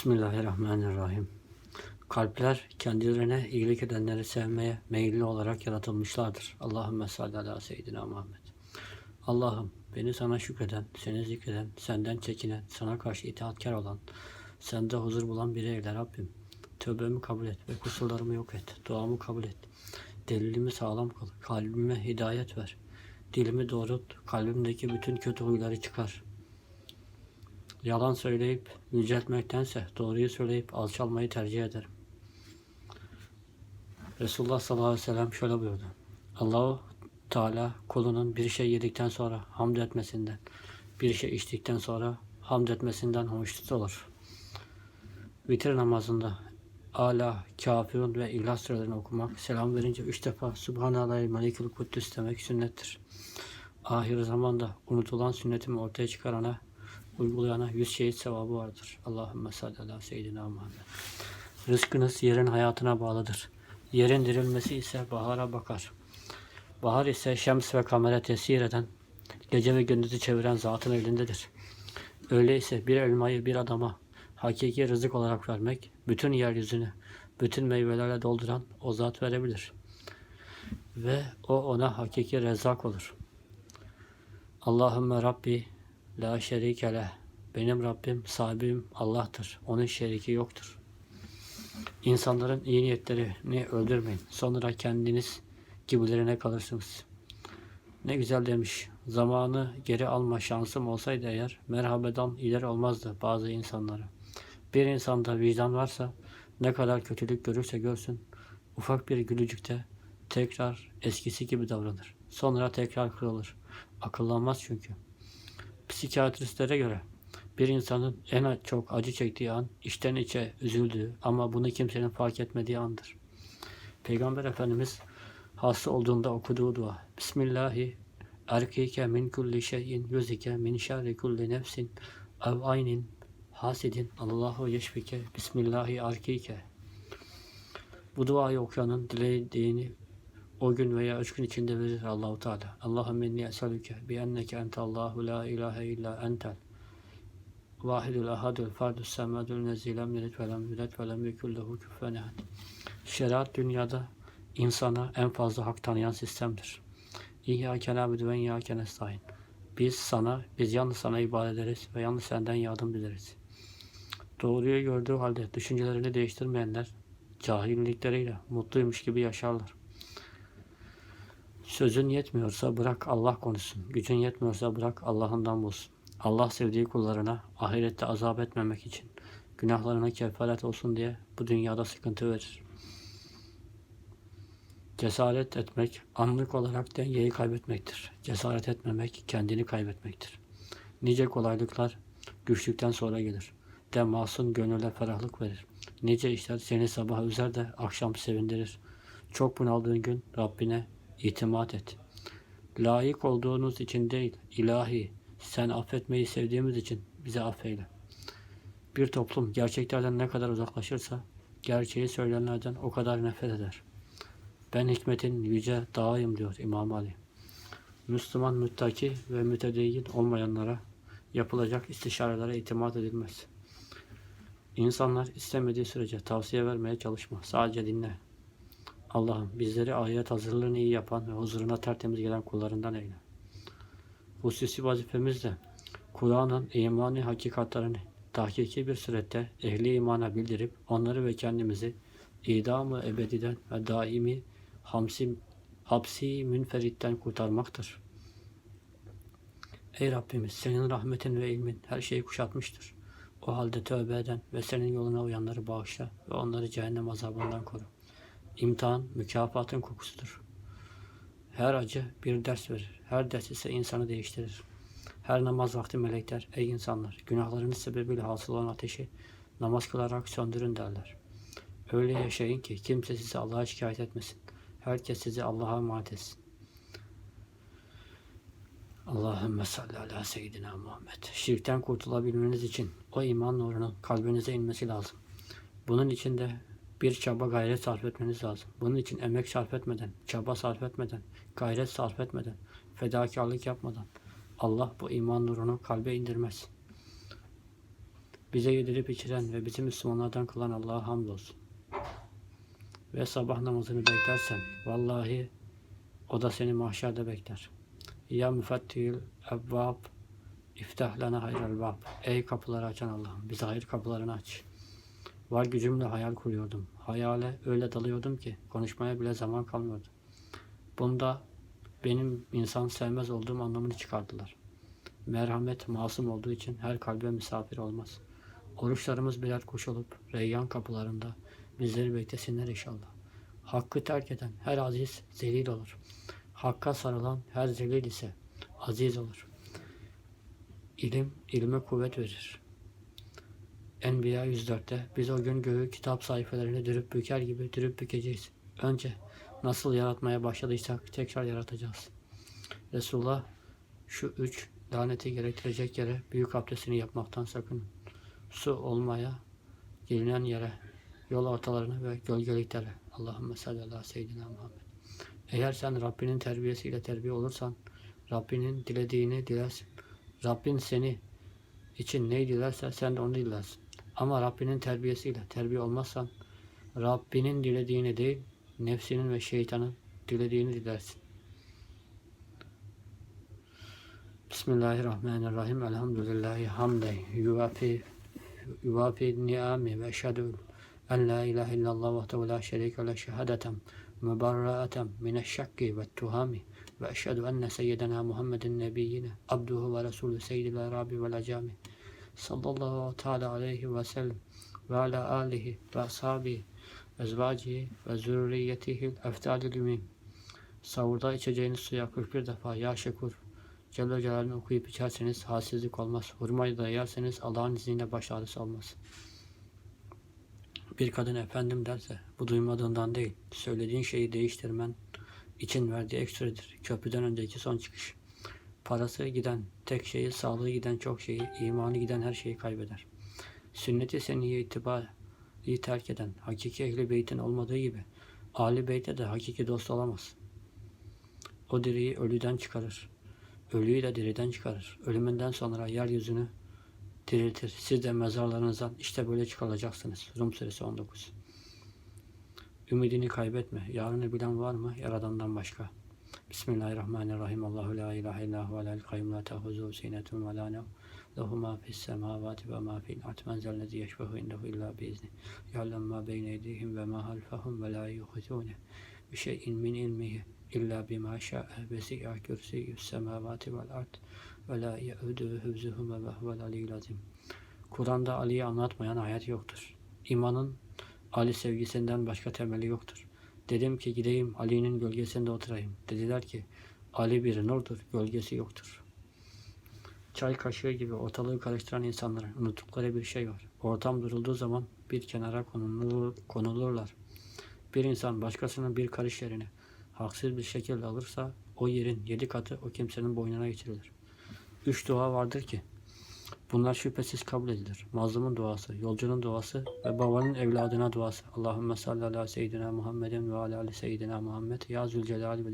Bismillahirrahmanirrahim. Kalpler kendilerine iyilik edenleri sevmeye meyilli olarak yaratılmışlardır. Allahümme salli ala seyyidina Muhammed. Allah'ım beni sana şükreden, seni zikreden, senden çekinen, sana karşı itaatkar olan, sende huzur bulan biri eyle Rabbim. Tövbemi kabul et ve kusurlarımı yok et. Duamı kabul et. Delilimi sağlam kıl. Kalbime hidayet ver. Dilimi doğrult. Kalbimdeki bütün kötü huyları çıkar. Yalan söyleyip yüceltmektense doğruyu söyleyip alçalmayı tercih ederim. Resulullah sallallahu aleyhi ve sellem şöyle buyurdu. Allahu Teala kulunun bir şey yedikten sonra hamd etmesinden, bir şey içtikten sonra hamd etmesinden hoşnut olur. Vitir namazında Ala, Kafirun ve İhlas surelerini okumak, selam verince üç defa Subhanallah Melikül Kuddüs demek sünnettir. Ahir zamanda unutulan sünnetimi ortaya çıkarana uygulayana yüz şehit sevabı vardır. Allahümme salli ala seyyidina Muhammed. Rızkınız yerin hayatına bağlıdır. Yerin dirilmesi ise bahara bakar. Bahar ise şems ve kamera tesir eden, gece ve gündüzü çeviren zatın elindedir. Öyleyse bir elmayı bir adama hakiki rızık olarak vermek, bütün yeryüzünü, bütün meyvelerle dolduran o zat verebilir. Ve o ona hakiki rezzak olur. Allahümme Rabbi La şerike leh. Benim Rabbim, sahibim Allah'tır. Onun şeriki yoktur. İnsanların iyi niyetlerini öldürmeyin. Sonra kendiniz gibilerine kalırsınız. Ne güzel demiş. Zamanı geri alma şansım olsaydı eğer merhabadan ileri olmazdı bazı insanlara. Bir insanda vicdan varsa ne kadar kötülük görürse görsün ufak bir gülücükte tekrar eskisi gibi davranır. Sonra tekrar kırılır. Akıllanmaz çünkü. Psikiyatristlere göre bir insanın en çok acı çektiği an içten içe üzüldüğü ama bunu kimsenin fark etmediği andır. Peygamber Efendimiz hasta olduğunda okuduğu dua. Bismillahi erkike min kulli şeyin yüzike min şerri kulli nefsin ev aynin hasidin Allahu yeşfike Bismillahi erkike bu duayı okuyanın dilediğini o gün veya üç gün içinde verir Allahu Teala. Allahümme inni eselüke bi enneke ente Allahu la ilahe illa entel. Vahidul ahadul fardus semadul nezî lem yelit ve lem yulet ve lem yekul lehu küfen. Şeriat dünyada insana en fazla hak tanıyan sistemdir. İyyâke nâbudu ve iyyâke nestaîn. Biz sana, biz yalnız sana ibadet ederiz ve yalnız senden yardım dileriz. Doğruyu gördüğü halde düşüncelerini değiştirmeyenler cahillikleriyle mutluymuş gibi yaşarlar. Sözün yetmiyorsa bırak Allah konuşsun. Gücün yetmiyorsa bırak Allah'ından bulsun. Allah sevdiği kullarına ahirette azap etmemek için günahlarına kefaret olsun diye bu dünyada sıkıntı verir. Cesaret etmek anlık olarak dengeyi kaybetmektir. Cesaret etmemek kendini kaybetmektir. Nice kolaylıklar güçlükten sonra gelir. De masum gönüle ferahlık verir. Nice işler seni sabah üzer de akşam sevindirir. Çok bunaldığın gün Rabbine itimat et. Layık olduğunuz için değil, ilahi, sen affetmeyi sevdiğimiz için bize affeyle. Bir toplum gerçeklerden ne kadar uzaklaşırsa, gerçeği söyleyenlerden o kadar nefret eder. Ben hikmetin yüce dağıyım diyor İmam Ali. Müslüman müttaki ve mütedeyyin olmayanlara yapılacak istişarelere itimat edilmez. İnsanlar istemediği sürece tavsiye vermeye çalışma. Sadece dinle. Allah'ım bizleri ahiret hazırlığını iyi yapan ve huzuruna tertemiz gelen kullarından eyle. Hususi vazifemiz de Kur'an'ın imani hakikatlerini tahkiki bir surette ehli imana bildirip onları ve kendimizi idam-ı ebediden ve daimi hamsi, hapsi münferitten kurtarmaktır. Ey Rabbimiz senin rahmetin ve ilmin her şeyi kuşatmıştır. O halde tövbe eden ve senin yoluna uyanları bağışla ve onları cehennem azabından koru. İmtihan mükafatın kokusudur. Her acı bir ders verir. Her ders ise insanı değiştirir. Her namaz vakti melekler, ey insanlar, günahlarınız sebebiyle hasıl olan ateşi namaz kılarak söndürün derler. Öyle yaşayın ki kimse sizi Allah'a şikayet etmesin. Herkes sizi Allah'a emanet etsin. Allahümme salli ala seyyidina Muhammed. Şirkten kurtulabilmeniz için o iman nurunun kalbinize inmesi lazım. Bunun için de bir çaba gayret sarf etmeniz lazım. Bunun için emek sarf etmeden, çaba sarf etmeden, gayret sarf etmeden, fedakarlık yapmadan Allah bu iman nurunu kalbe indirmez. Bize yedirip içiren ve bizi Müslümanlardan kılan Allah'a hamdolsun. Ve sabah namazını beklersen vallahi o da seni mahşerde bekler. Ya müfettihil ebbab iftah lana hayral bab. Ey kapıları açan Allah'ım bize hayır kapılarını aç. Var gücümle hayal kuruyordum. Hayale öyle dalıyordum ki konuşmaya bile zaman kalmıyordu. Bunda benim insan sevmez olduğum anlamını çıkardılar. Merhamet masum olduğu için her kalbe misafir olmaz. Oruçlarımız birer kuş olup reyyan kapılarında bizleri beklesinler inşallah. Hakkı terk eden her aziz zelil olur. Hakka sarılan her zelil ise aziz olur. İlim, ilme kuvvet verir. Enbiya 104'te biz o gün göğü kitap sayfalarını dürüp büker gibi dürüp bükeceğiz. Önce nasıl yaratmaya başladıysak tekrar yaratacağız. Resulullah şu üç laneti gerektirecek yere büyük abdestini yapmaktan sakın. Su olmaya, gelinen yere, yol ortalarına ve gölgeliklere. Allahümme salli ala seyyidina Muhammed. Eğer sen Rabbinin terbiyesiyle terbiye olursan, Rabbinin dilediğini dilersin. Rabbin seni için ne dilerse sen de onu dilersin. Ama Rabbinin terbiyesiyle terbiye olmazsan, Rabbinin dilediğini değil, nefsinin ve şeytanın dilediğini dilersin. Bismillahirrahmanirrahim. Elhamdülillahi hamden yuvafi yuvafi ni'ami ve eşhedü en la ilahe illallah vahdehu la şerike le şehadeten mübarra'aten mineşşakki ve tuhami ve eşhedü enne seyyidena Muhammedin nebiyyine abduhu ve resulü seyyidil arabi vel acami sallallahu teala aleyhi ve sellem ve ala alihi ve ashabihi ezvacihi ve zürriyetihil eftalil ümin. Savurda içeceğiniz suya 41 defa ya şekur Celle Celal'ini okuyup içerseniz halsizlik olmaz. Hurmayı da yerseniz Allah'ın izniyle baş ağrısı olmaz. Bir kadın efendim derse bu duymadığından değil, söylediğin şeyi değiştirmen için verdiği ekstredir. Köprüden önceki son çıkış. Parası giden tek şeyi, sağlığı giden çok şeyi, imanı giden her şeyi kaybeder. Sünneti seniye itibarı terk eden, hakiki ehli beytin olmadığı gibi, Ali beyte de hakiki dost olamaz. O diriyi ölüden çıkarır. Ölüyü de diriden çıkarır. Ölümünden sonra yeryüzünü diriltir. Siz de mezarlarınızdan işte böyle çıkarılacaksınız. Rum suresi 19. Ümidini kaybetme. Yarını bilen var mı? Yaradandan başka. Bismillahirrahmanirrahim. Allahu la ilahe illa huvel kayyum la ta'khuzuhu sinetun ve la nevm. Lehu ma fis semavati ve ma fil ard. Men zellezî yeşfehu indehu illa biizni. Ya'lem ma beyne eydihim ve ma halfahum ve la yuhitûne bi şey'in min ilmihi illa bima şa'e vesi'a kürsiyyü's semavati vel ard ve la ye'uduhu hıfzuhuma ve huvel aliyyul azim. Kur'an'da Ali'yi anlatmayan ayet yoktur. İmanın Ali sevgisinden başka temeli yoktur. Dedim ki gideyim Ali'nin gölgesinde oturayım. Dediler ki Ali bir nurdur, gölgesi yoktur. Çay kaşığı gibi ortalığı karıştıran insanların unuttukları bir şey var. Ortam durulduğu zaman bir kenara konulur, konulurlar. Bir insan başkasının bir karış yerine haksız bir şekilde alırsa o yerin yedi katı o kimsenin boynuna geçirilir. Üç dua vardır ki bunlar şüphesiz kabul edilir. Mazlumun duası, yolcunun duası ve babanın evladına duası. Allahümme salli ala seyyidina Muhammedin ve ala ali seyyidina Muhammed. Ya Zülcelal ve